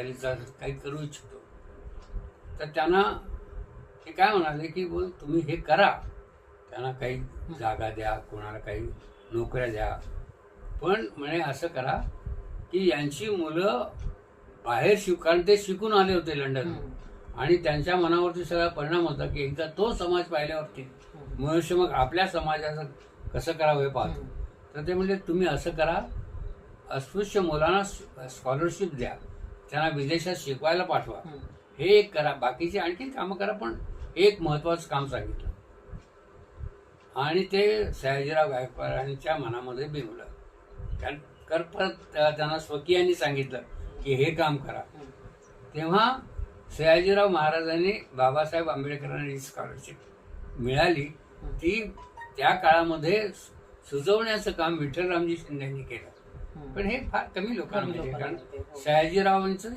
काही करू इच्छितो? तर त्यांना ते काय म्हणाले की बोल तुम्ही हे करा. त्यांना काही जागा द्या कोणाला काही नोकऱ्या द्या. पण म्हणे असं करा की यांची मुलं बाहेर शिक कारण ते शिकून आले होते लंडन आणि त्यांच्या मनावरती सगळा परिणाम होता की एकदा तो समाज पाहिल्यावरती. मनुष्य मग आपल्या समाजाचं कसं करावं हे पाहतो. तर ते म्हणजे तुम्ही असं करा अस्पृश्य मुलांना स्कॉलरशिप द्या. त्यांना विदेशात शिकवायला पाठवा. हे एक करा. बाकीचे आणखीन कामं करा पण एक महत्वाचं काम सांगितलं. आणि ते सयाजीराव गायकवाडांच्या मनामध्ये बिनवलं. कारण कर परत त्यांना स्वकीयांनी सांगितलं की हे काम करा. तेव्हा सयाजीराव महाराजांनी बाबासाहेब आंबेडकरांना जी स्कॉलरशिप मिळाली. ती त्या काळामध्ये सुचवण्याचं काम विठ्ठलरामजी शिंदेनी केलं. पण हे फार कमी. लोकांना कारण. हो. सयाजीरावांचं